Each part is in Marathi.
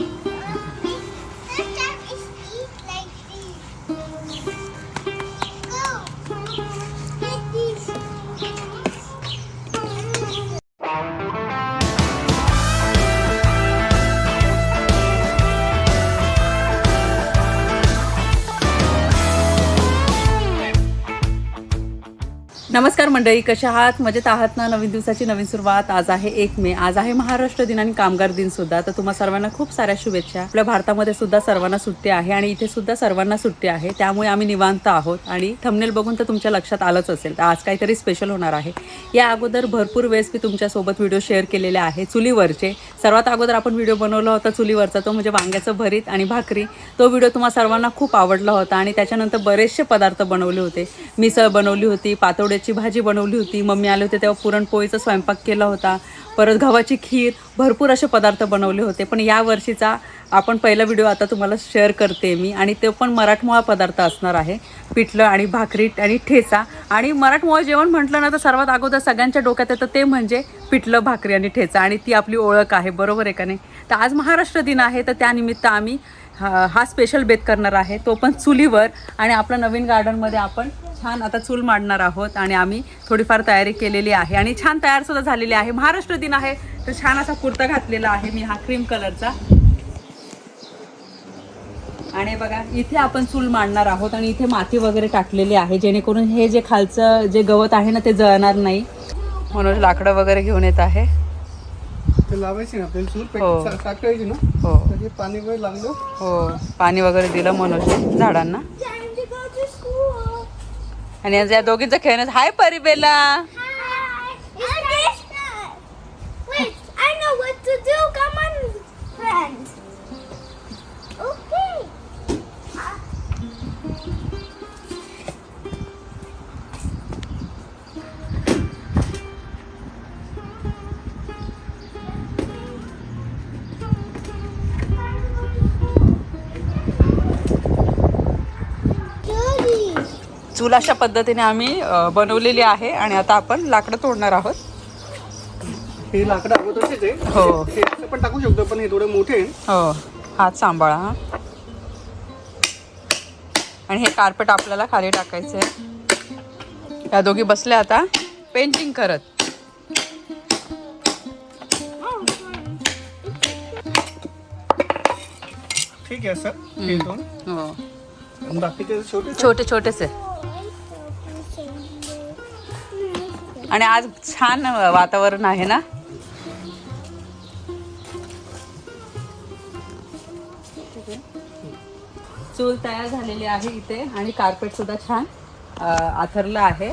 Thank you. मंडळी कशा आहात? मजेत आहात ना? नवीन दिवसाची नवीन सुरुवात. आज आहे एक मे. आज आहे महाराष्ट्र दिन आणि कामगार दिन सुद्धा. तर तुम्हा सर्वांना खूप साऱ्या शुभेच्छा. आपल्या भारतामध्ये सुद्धा सर्वांना सुट्टी आहे आणि इथे सुद्धा सर्वांना सुट्टी आहे. त्यामुळे आम्ही निवांत आहोत. आणि थंबनेल बघून तर तुमच्या लक्षात आलंच असेल. तर आज काहीतरी स्पेशल होणार आहे. या अगोदर भरपूर वेळेस मी तुमच्यासोबत व्हिडिओ शेअर केलेले आहे. चुलीवरचे. सर्वात अगोदर आपण व्हिडिओ बनवला होता चुलीवरचा. तो म्हणजे वांग्याचं भरीत आणि भाकरी. तो व्हिडिओ तुम्हा सर्वांना खूप आवडला होता आणि त्याच्यानंतर बरेचसे पदार्थ बनवले होते. मिसळ बनवली होती पातोड्याची भाजी बनवली होती. मम्मी आले होते तेव्हा पुरणपोळीचा स्वयंपाक केला होता. परत गव्हाची खीर भरपूर असे पदार्थ बनवले होते. पण या वर्षीचा आपण पहिला व्हिडिओ आता तुम्हाला शेअर करते मी. आणि ते पण मराठमोळा पदार्थ असणार आहे. पिठलं आणि भाकरी आणि ठेचा. आणि मराठमोळा जेवण म्हटलं ना तर सर्वात अगोदर सगळ्यांच्या डोक्यात येतं ते म्हणजे पिठलं भाकरी आणि ठेचा. आणि ती आपली ओळख आहे. बरोबर आहे का नाही? तर आज महाराष्ट्र दिन आहे. तर त्यानिमित्त आम्ही हा हा स्पेशल बेत करणार आहे. तो पण चुलीवर आणि आपल्या नवीन गार्डनमध्ये आपण छान आता चूल मांडणार आहोत आणि आम्ही थोडीफार तयारी केलेली आहे. आणि छान तयार सुद्धा झालेली आहे. महाराष्ट्र दिन आहे तर छान असा कुर्ता घातलेला आहे मी हा क्रीम कलरचा आणि बघा इथे आपण चूल मांडणार आहोत आणि इथे माती वगैरे टाकलेली आहे जेणेकरून हे जे खालचं जे गवत आहे ना ते जळणार नाही. म्हणून लाकडं वगैरे घेऊन येत आहे. ते लावायची ना आपल्याला चूल पेट हो. सा- ना हो तर पाणी वगैरे लागलं हो पाणी वगैरे दिलं म्हणून झाडांना Time to go to school. आणि आज या दोघींचं खेळणं हाय परिबेला चूल अशा पद्धतीने आम्ही बनवलेली आहे आणि आता आपण लाकडं तोडणार आहोत. हे लाकडं अगोदरचेच आहे हो. हे असं पण टाकू शकतो पण हे थोडे मोठे आहे हो. हात सांभाळा हा. आणि हे कार्पेट आपल्याला खाली टाकायचं आहे. या दोघी बसल्या आता पेंटिंग करत. ठीक आहे सर. हे दोन. हो. आणि बाकीचे छोटे छोटे छोटेच आहे आणि आज छान वातावरण आहे ना? चूल तयार झालेली आहे इथे आणि कार्पेट सुद्धा छान आथरलं आहे.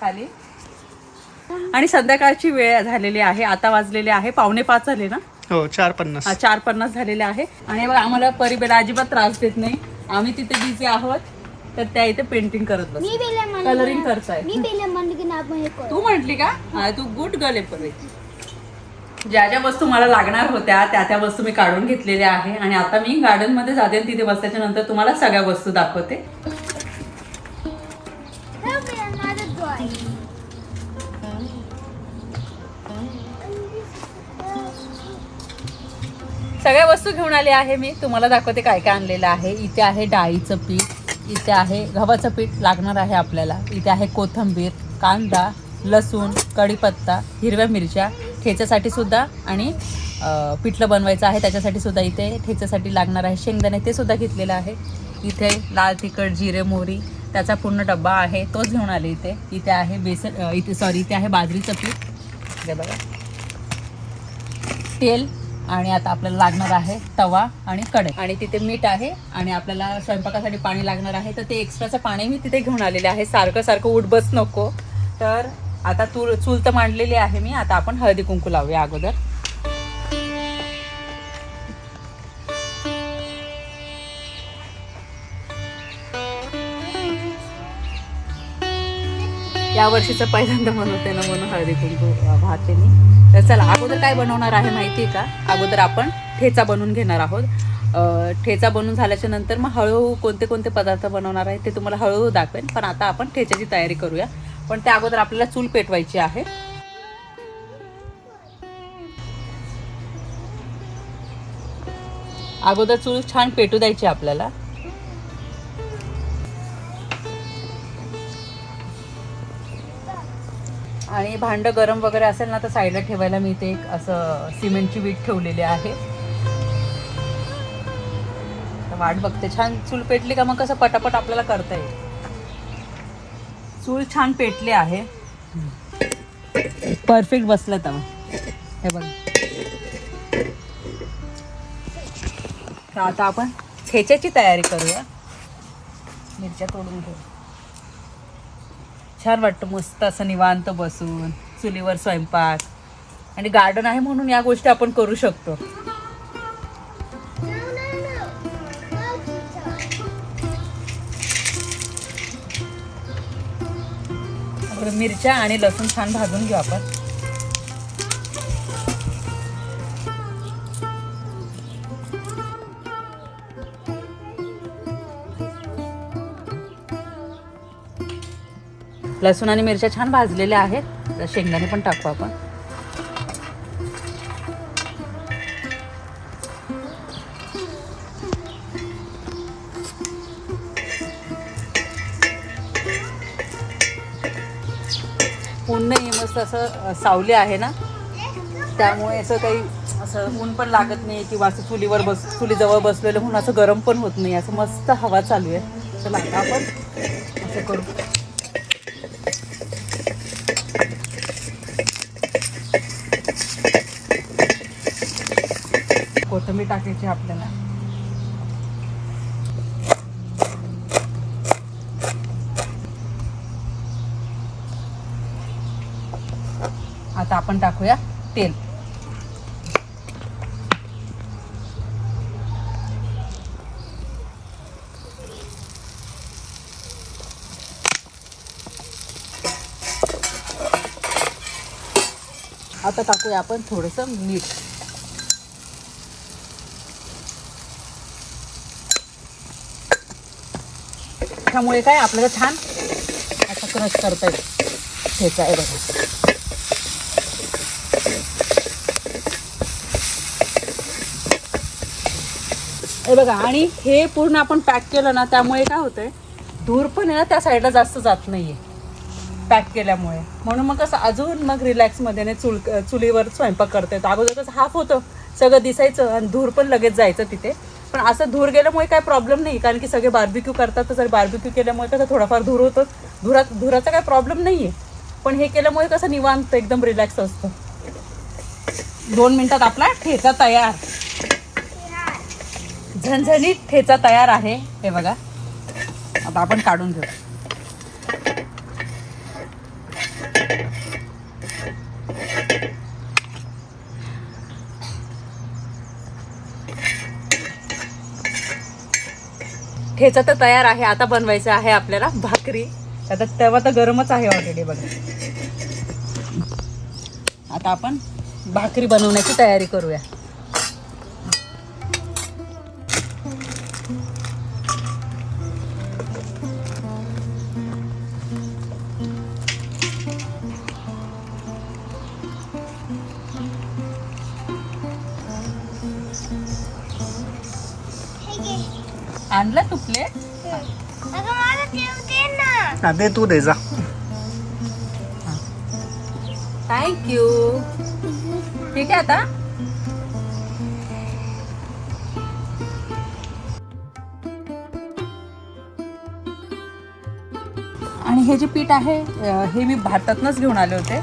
खाली. आणि संध्याकाळची वेळ झालेली आहे आता वाजलेले आहे पावणे पाच झाले ना? हो चार पन्नास. चार पन्नास झालेले आहे. आणि आम्हाला परिबेला अजिबात त्रास देत नाही. आम्ही तिथे बिझी आहोत. तर त्या इथे पेंटिंग करत बस मी पहिले म्हणलं कलरिंग करताय. मी म्हणलं की ना आपण हे करू. तू म्हंटली का? हा, तू गुड गर्ल आहे ज्या ज्या वस्तू मला लागणार होत्या त्या त्या वस्तू मी काढून घेतलेल्या आहे. आणि आता मी गार्डनमध्ये जाते आणि तिथे बसल्याच्या नंतर तुम्हाला सगळ्या वस्तू दाखवते. Help me another drawing. सगळ्या वस्तू घेऊन आले आहे मी. तुम्हाला दाखवते काय काय आणलेलं आहे. इथे आहे डाळीचं पीठ. इथे आहे गव्हाचं पीठ लागणार आहे आपल्याला. इथे आहे कोथिंबीर कांदा लसूण कढीपत्ता हिरव्या मिरच्या. ठेच्यासाठी सुद्धा आणि पिठलं बनवायचं आहे. त्याच्यासाठी सुद्धा इथे ठेच्यासाठी लागणार आहे शेंगदाणे. ते सुद्धा घेतलेलं आहे. इथे लाल तिखट जिरे मोहरी त्याचा पूर्ण डब्बा आहे. तोच घेऊन आले इथे. इथे आहे बेसन इथे सॉरी इथे आहे बाजरीचं पीठ. बघा. तेल आणि आता आपल्याला लागणार आहे तवा आणि कढई. आणि तिथे मीठ आहे आणि आपल्याला स्वयंपाकासाठी पाणी लागणार आहे. तर ते एक्स्ट्राचं पाणी मी तिथे घेऊन आलेले आहे. सारखं सारखं उठ बस नको. तर आता तूर चूल तर मांडलेली आहे मी. आता आपण हळदी कुंकू लावूया अगोदर. या वर्षीचं पहिल्यांदा बनवते ना म्हणून हळदी कुंकू वाहते मी. तर चला अगोदर काय बनवणार आहे माहिती आहे का? अगोदर आपण ठेचा बनवून घेणार आहोत. ठेचा बनवून झाल्याच्यानंतर मग हळूहळू कोणते कोणते पदार्थ बनवणार आहे ते तुम्हाला हळूहळू दाखवेन. पण आता आपण ठेच्याची तयारी करूया. पण त्या अगोदर आपल्याला चूल पेटवायची आहे. अगोदर चूल छान पेटू द्यायची आपल्याला. आणि भांडं गरम वगैरे असेल ना तर साईडला ठेवायला मी ते एक असं सिमेंटची वीट ठेवलेली आहे. तर वाट बघते. छान चूल पेटली का मग कसं पटापट आपल्याला करता येईल. चूल छान पेटले आहे. परफेक्ट बसलं तर. हे बघ. तर आता आपण ठेच्याची तयारी करूया. मिरच्या तोडून घेऊ. छान वाटतं मस्त असं निवांत बसून चुलीवर स्वयंपाक. आणि गार्डन आहे म्हणून या गोष्टी आपण करू शकतो. मिरच्या आणि लसूण छान भाजून घेऊ आपण. लसूण आणि मिरच्या छान भाजलेल्या आहेत. तर शेंगदाणे पण टाकू आपण. ऊन नाही मस्त असं सावले सावली आहे ना? त्यामुळे असं काही असं ऊन पण लागत नाही किंवा असं चुलीवर बस चुलीजवळ बसलेलं म्हणून असं गरम पण होत नाही. असं मस्त हवा चालू आहे. चला लागतं आपण असं करू कोथिंबीर टाकायची आपल्याला. आता आपण टाकूया तेल. आता टाकूया आपण थोडंसं मीठ. त्यामुळे काय आपल्याला छान असं क्रश करता येईल ठेचा आहे बघा. हे बघा आणि हे पूर्ण आपण पॅक केलं ना त्यामुळे काय होतंय धूर पण आहे ना त्या साईडला जास्त जात नाहीये. पॅक केल्यामुळे. म्हणून मग कसं अजून मग रिलॅक्समध्ये नाही चुल चुलीवर स्वयंपाक करता येतो. अगोदर कसं हाफ होतं सगळं दिसायचं आणि धूर पण लगेच जायचं तिथे. पण असं धूर गेल्यामुळे काय प्रॉब्लेम नाही कारण की सगळे बार्बिक्यू करतात तर जर बार्बिक्यू केल्यामुळे कसं थोडाफार धूर होतोच धुरात धुराचा काय प्रॉब्लेम नाही आहे पण हे केल्यामुळे कसं निवांत एकदम रिलॅक्स असतं. दोन मिनिटात आपला ठेचा तयार. झणझणीत ठेचा तयार आहे. हे बघा. आता आपण काढून घेऊ. ठेचा तर तयार आहे आता बनवायचं आहे आपल्याला भाकरी. आता तेव्हा तर गरमच आहे ऑलरेडी बघा. आता आपण भाकरी बनवण्याची तयारी करूया. हा दे तू दे जा थँक्यू ठीक आहे आता आणि हे जे पीठ आहे अं, हे मी भारतातनंच घेऊन आले होते.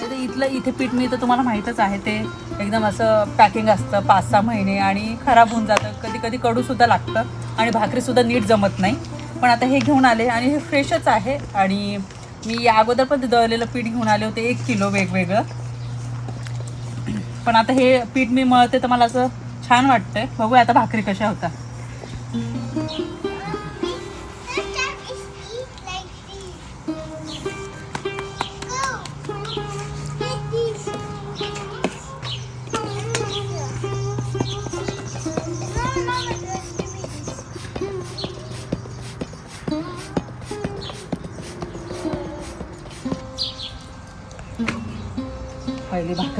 तर इथलं इथे पीठ मिळतं तुम्हाला माहीतच आहे ते. एकदम असं पॅकिंग असतं पाच सहा महिने आणि खराब होऊन जातं. कधी कधी कडूसुद्धा लागतं आणि भाकरीसुद्धा नीट जमत नाही. पण आता हे घेऊन आले आणि हे फ्रेशच आहे आणि मी या अगोदर पण दळलेलं पीठ घेऊन आले होते एक किलो वेगवेगळं. पण आता हे पीठ मी मळते तर मला असं छान वाटतंय. बघूया आता भाकरी कशा होता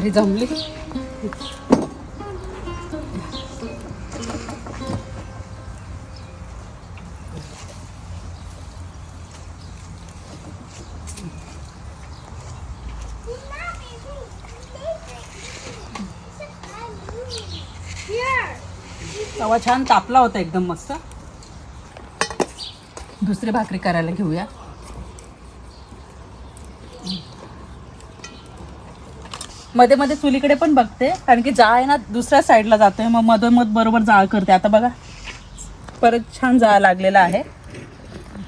भाकरी जमली. तवा छान तापला होता एकदम मस्त. दुसरी भाकरी करायला घेऊया. मध्ये मध्ये चुलीकडे पण बघते कारण की जाळ आहे ना दुसऱ्या साईडला जातोय. मग मधोमध बरोबर जाळ करते. आता बघा परत छान जाळ लागलेला आहे.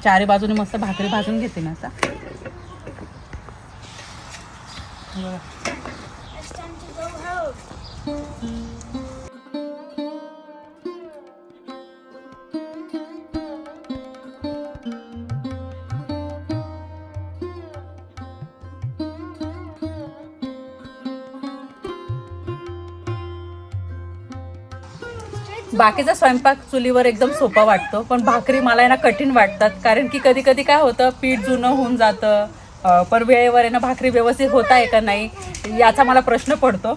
चारी बाजूने मस्त भाकरी भाजून घेते मी आता. बघा. बाकीचा स्वयंपाक चुलीवर एकदम सोपा वाटतो पण भाकरी मला आहे ना कठीण वाटतात. कारण की कधी कधी काय होतं पीठ जुनं होऊन जातं. पण पर वेळेवर आहे ना भाकरी व्यवस्थित होत आहे का नाही याचा मला प्रश्न पडतो.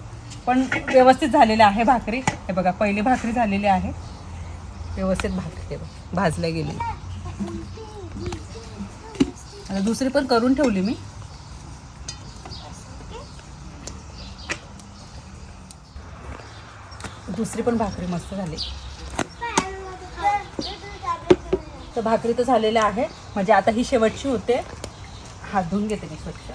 पण व्यवस्थित झालेली आहे भाकरी. हे बघा पहिली भाकरी झालेली आहे. व्यवस्थित भाकरी भाजल्या गेली. आता दुसरी पण करून ठेवली मी. दुसरी पण भाकरी मस्त झाली. तर भाकरी तर झालेल्या आहे म्हणजे आता ही शेवटची होते. हात धुवून घेते मी स्वच्छ.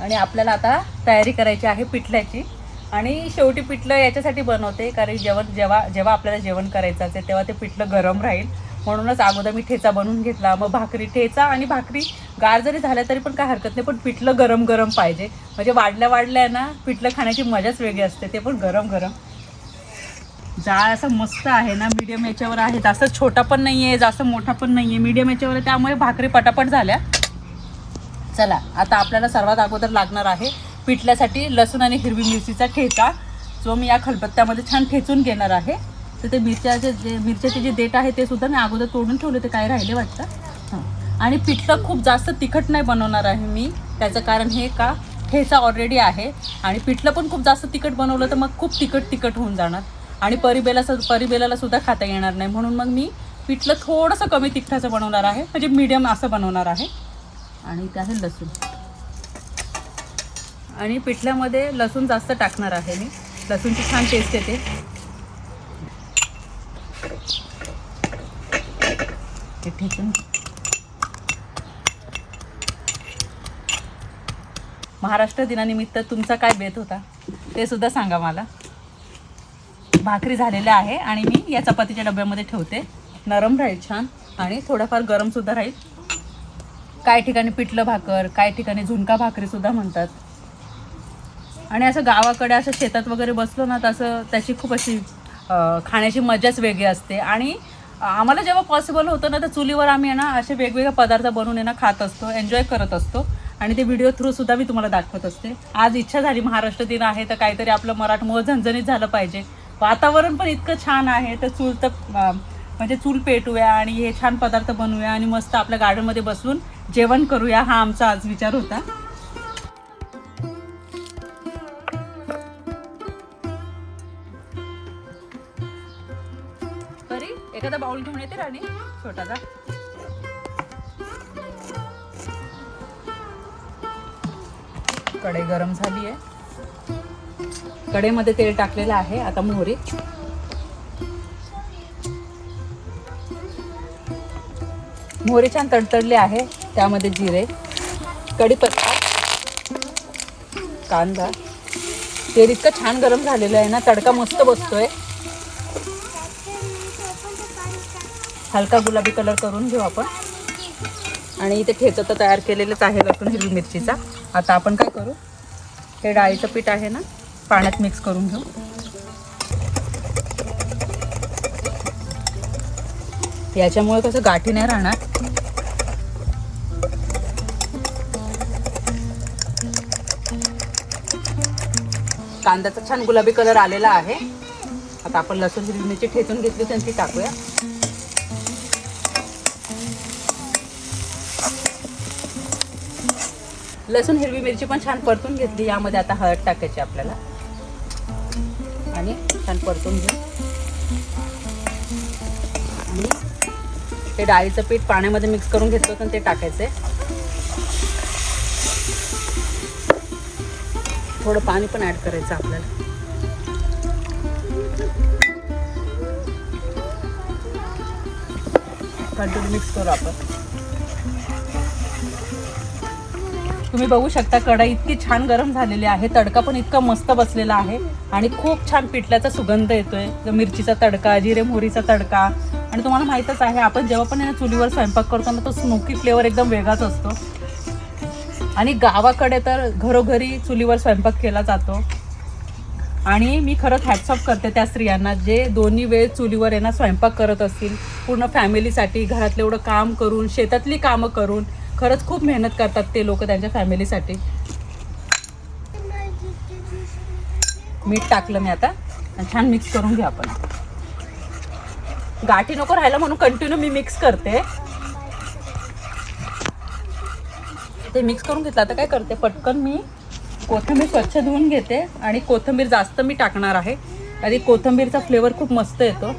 आणि आपल्याला आता तयारी करायची आहे पिठल्याची. आणि शेवटी पिठलं याच्यासाठी बनवते. कारण जेवण जेव्हा जेव्हा आपल्याला जेवण करायचं असेल तेव्हा ते पिठलं गरम राहील. म्हणूनच अगोदर मी ठेचा बनवून घेतला. मग भाकरी ठेचा आणि भाकरी गार जरी झाल्या तरी पण काय हरकत नाही पण पिठलं गरम गरम पाहिजे. म्हणजे वाढल्या वाढल्या ना पिठलं खाण्याची मजाच वेगळी असते ते पण गरम गरम. जाळ असं मस्त आहे ना मीडियम याच्यावर आहे. जास्त छोटा पण नाही आहे जास्त मोठा पण नाही आहे मीडियम याच्यावर आहे त्यामुळे भाकरी पटापट झाल्या. चला आता आपल्याला सर्वात अगोदर लागणार आहे पिठल्यासाठी लसूण आणि हिरवी मिरचीचा ठेचा जो मी या खलबत्त्यामध्ये छान ठेचून घेणार आहे. तर ते मिरच्याचे जे मिरच्याचे जे देठ आहे ते सुद्धा मी अगोदर तोडून ठेवले ते काय राहिले वाटतं? हां. आणि पिठलं खूप जास्त तिखट नाही बनवणार आहे मी. त्याचं कारण हे का? ठेचा ऑलरेडी आहे. आणि पिठलं पण खूप जास्त तिखट बनवलं तर मग खूप तिखट तिखट होऊन जाणार. आणि परिबेला परिबेलाला सुद्धा खाता येणार नाही. म्हणून मग मी पिठलं थोडंसं कमी तिखटाचं बनवणार आहे. म्हणजे मीडियम असं बनवणार आहे. आणि ते आहे लसूण. आणि पिठल्यामध्ये लसूण जास्त टाकणार आहे मी. लसूणची छान टेस्ट येते. ते ठेचून. महाराष्ट्र दिनानिमित्त तुमचा काय बेत होता ते सुद्धा सांगा मला. भाकरी झालेल्या आहे आणि मी या चपातीच्या डब्यामध्ये ठेवते. नरम राहील छान आणि थोडंफार गरमसुद्धा राहील. काय ठिकाणी पिठलं भाकर काय ठिकाणी झुणका भाकरी सुद्धा म्हणतात. आणि असं गावाकडे असं शेतात वगैरे बसलो ना तसं त्याची खूप अशी खाण्याची मजाच वेगळी असते. आणि आम्हाला जेव्हा पॉसिबल होतं ना तर चुलीवर आम्ही आहे ना असे वेगवेगळे पदार्थ बनवून आहे ना खात असतो एन्जॉय करत असतो. आणि ते व्हिडिओ थ्रू सुद्धा मी तुम्हाला दाखवत असते. आज इच्छा झाली महाराष्ट्र दिन आहे तर काहीतरी आपलं मराठमोळ झणझणीत झालं पाहिजे. वातावरण पण इतकं छान आहे तर चूल तर म्हणजे चूल पेटूया आणि हे छान पदार्थ बनवूया आणि मस्त आपल्या गार्डनमध्ये बसून जेवण करूया हा आमचा आज विचार होता. आणि छोटासा कढई गरम झाली आहे. कढईमध्ये तेल टाकलेलं आहे आता मोहरी. मोहरी छान तडतडले आहे त्यामध्ये जिरे कढीपत्ता कांदा. तेल इतकं छान गरम झालेलं आहे ना तडका मस्त बसतोय. हलका गुलाबी कलर करून घेऊ आपण. आणि इथे ठेचं तर तयार केलेलंच आहे लसूण हिरवी मिरचीचा. आता आपण काय करू? हे डाळीचं पीठ आहे ना पाण्यात मिक्स करून घेऊ. याच्यामुळे कसं गाठी नाही राहणार. कांद्याचा छान गुलाबी कलर आलेला आहे. आता आपण लसूण हिरवी मिरची ठेचून घेतली त्यांची टाकूया. लसूण हिरवी मिरची पण छान परतून घेतली. यामध्ये आता हळद टाकायची आपल्याला. आणि छान परतून घेऊ. आणि ते डाळीचं पीठ पाण्यामध्ये मिक्स करून घेतलं होतं ते टाकायचं थोडं पाणी पण ॲड करायचं आपल्याला. कंटिन्यू मिक्स करू आपण. तुम्ही बघू शकता कढई इतकी छान गरम झालेली आहे तडका पण इतका मस्त बसलेला आहे आणि खूप छान पिठल्याचा सुगंध येतोय. जो मिरचीचा तडका जिरे मोहरीचा तडका आणि तुम्हाला माहीतच आहे आपण जेव्हा पण या चुलीवर स्वयंपाक करतो ना तो स्मोकी फ्लेवर एकदम वेगळाच असतो. आणि गावाकडे तर घरोघरी चुलीवर स्वयंपाक केला जातो. आणि मी खरंच हॅट्सअप करते त्या स्त्रियांना जे दोन्ही वेळ चुलीवर आहे ना स्वयंपाक करत असतील पूर्ण फॅमिलीसाठी घरातलं एवढं काम करून शेतातली कामं करून खरंच खूप मेहनत करतात ते लोक त्यांच्या फॅमिलीसाठी. मीठ टाकलं मी आता. छान मिक्स करून घ्या आपण. गाठी नको राहायला म्हणून कंटिन्यू मी मिक्स करते. ते मिक्स करून घेतलं. आता काय करते? पटकन मी कोथिंबीर स्वच्छ धुवून घेते. आणि कोथिंबीर जास्त मी टाकणार आहे. आणि कोथिंबीरचा फ्लेवर खूप मस्त येतो.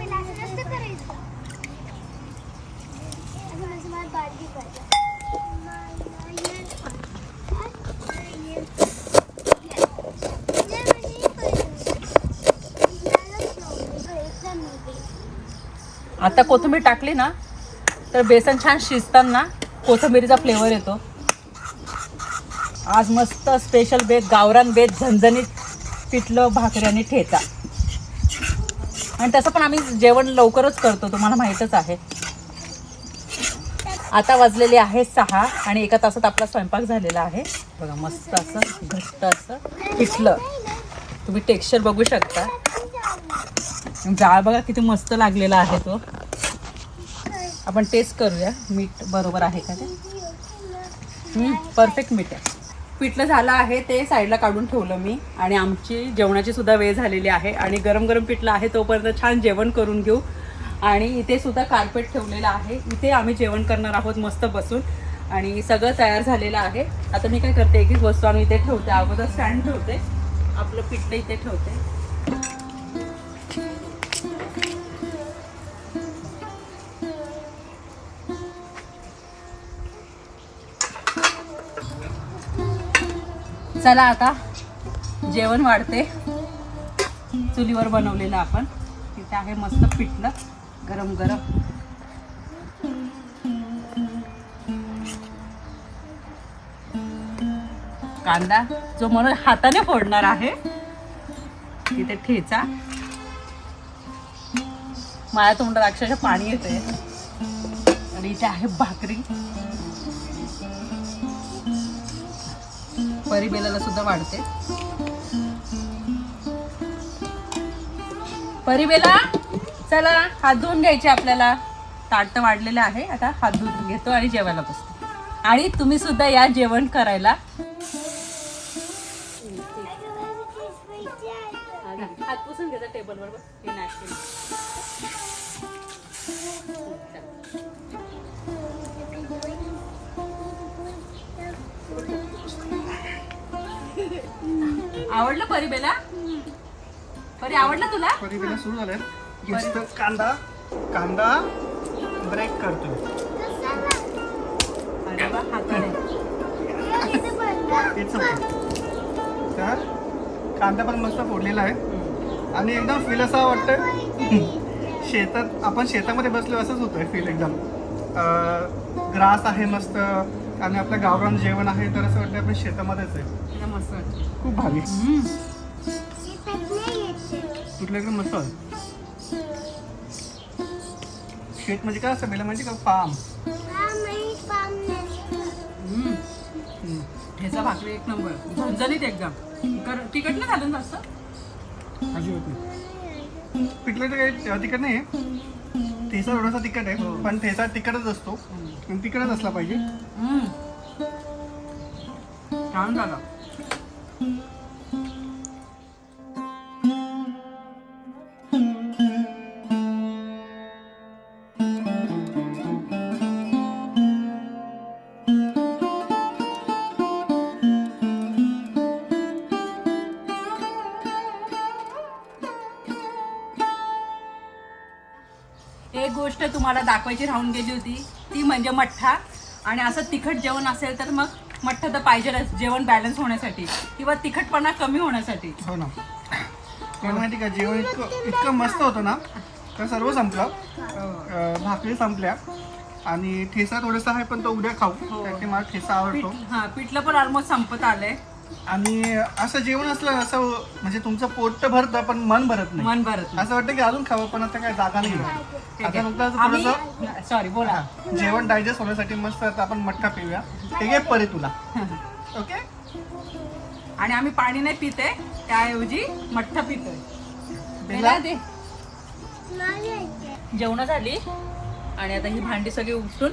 आता कोथिंबीर टाकली ना तर बेसन छान शिजताना कोथिंबीरीचा फ्लेवर येतो. आज मस्त स्पेशल बेत गावरान बेत झणझणीत पिठलं भाकरी आणि ठेचा. आणि तसं पण आम्ही जेवण लवकरच करतो तुम्हाला माहीतच आहे. आता वाजलेले आहे सहा आणि एका तासात आपला स्वयंपाक झालेला आहे. बघा मस्त असं घट्ट असं पिठलं. तुम्ही टेक्स्चर बघू शकता. जाळ बघा किती मस्त लागलेला आहे तो. आपण टेस्ट करूया. मीठ बरोबर आहे का ते? परफेक्ट मीठ आहे. पिठलं झालं आहे ते साईडला काढून ठेवलं मी. आणि आमची जेवणाची सुद्धा वेळ झालेली आहे. आणि गरम गरम पिठलं आहे तोपर्यंत छान जेवण करून घेऊ. आणि इथे सुद्धा कार्पेट ठेवलेलं आहे. इथे आम्ही जेवण करणार आहोत मस्त बसून. आणि सगळं तयार झालेलं आहे. आता मी काय करते एक एक वस्तू आम्ही इथे ठेवते. अगोदर स्टँड ठेवते. आपलं पिठलं इथे ठेवते. चला आता. जेवण वाढते. चुलीवर बनवलेलं आपण. तिथे आहे मस्त पिठलं. गरम गरम. कांदा जो म्हणून हाताने फोडणार आहे. तिथे ठेचा. माझ्या तोंडात अक्षरशः पाणी येते आणि इथे आहे भाकरी. परिबेलाला सुद्धा वाढते. परिबेला चला हात धुवून घ्यायचे आपल्याला. ताट तर वाढलेलं आहे आता हात धुवून घेतो आणि जेवायला बसतो. आणि तुम्ही सुद्धा या जेवण करायला. हात पुसून घेता टेबल बरोबर आवडलं परिबेला? परी आवडलं तुला? परिवेला सुरू जास्त कांदा कांदा ब्रेक करतोय. अरे वा हाताने. तेच होतं. तर कांदा पण मस्त फोडलेला आहे. आणि एकदम फील असं वाटतं शेतात आपण शेतामध्ये बसलो असंच होतंय फील एकदम. ग्रास आहे मस्त. आणि आपलं गावरान जेवण आहे तर असं वाटतं आपण शेतामध्येच आहे. मस्त. खूप भारी. तुटलं एकदम मस्त शेत म्हणजे काय असतं पहिलं म्हणजे का फार्म. ठेचा भाकरी एक नंबर. झणझणीत एकदम कर- तिखट नाही झालं ना जास्त? अजिबात नाही. पिठलं तर काही तिखट नाही. आहे ठेचा थोडासा तिखट आहे. पण ठेचा तिखटच असतो. तिखटच असला पाहिजे. छान झालं. एक गोष्ट तुम्हाला दाखवायची राहून गेली होती ती म्हणजे मठ्ठा. आणि असं तिखट जेवण असेल तर मग मठ्ठा तर पाहिजेलच जेवण बॅलन्स होण्यासाठी किंवा तिखटपणा कमी होण्यासाठी. हो ना. तुला माहिती का जेवण इतकं इतकं मस्त होतं ना तर सर्व संपलं. अं, भाकरी संपल्या. आणि ठेसा थोडासा आहे पण तो उद्या खाऊ. कारण की मला ठेसा आवडतो. पीठ हा पिठलं पण ऑलमोस्ट संपत आलंय. आणि असं जेवण असलं असं म्हणजे तुमचं पोट तर भरतं पण मन भरत नाही. मन भरत नाही. असं वाटतं की अजून खावं पण आता काय जागा नाही ठीक आता फक्त आहे. असं आम्ही थोडंसं सॉरी बोला. जेवण डायजेस्ट होण्यासाठी मस्त आता आपण मठ्ठा पिऊया. ते घे परी तुला. ओके? आणि आम्ही पाणी नाही पिते त्याऐवजी मठ्ठा पितोय? दे. ऐकत. जेवण झाली. आणि आता ही भांडी सगळी उचलून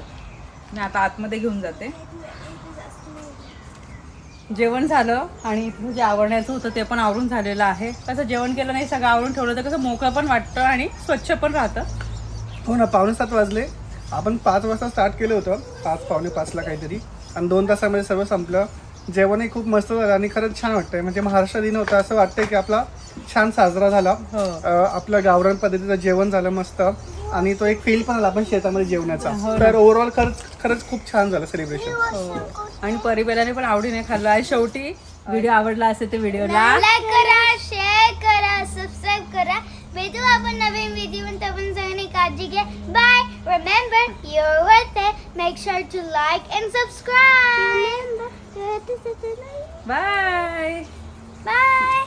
मी आता आतमध्ये घेऊन जाते. जेवण झालं आणि इथलं जे आवरण्याचं होतं ते पण आवरून झालेलं आहे. कसं जेवण केलं नाही सगळं आवरून ठेवलं तर कसं मोकळं पण वाटतं आणि स्वच्छ पण राहतं. हो ना पावणे सात वाजले. आपण पाच वाजता स्टार्ट केलं होतं. पाच पावणे पाचला काहीतरी. आणि दोन तासामध्ये सर्व संपलं. जेवणही खूप मस्त झालं आणि खरंच छान वाटतंय. म्हणजे महाराष्ट्र दिन होता असं वाटतंय की आपला छान साजरा झाला. हो. आपलं गावरान पद्धतीचं जेवण झालं मस्त. आणि तो एक फील पण आला आपण शेतामध्ये जेवण्याचा. हो. तर ओव्हरऑल खरंच खरंच खूप छान झालं सेलिब्रेशन आणि परिबेलाने पण आवडीने खाल्लं. आणि शेवटी व्हिडिओ आवडला असेल तर व्हिडिओला लाईक करा शेअर करा सबस्क्राईब करा. भेटू आपण नवीन व्हिडिओ पण सगळ्यांनी काळजी घ्या. Bye remember your worth make sure to like and subscribe bye bye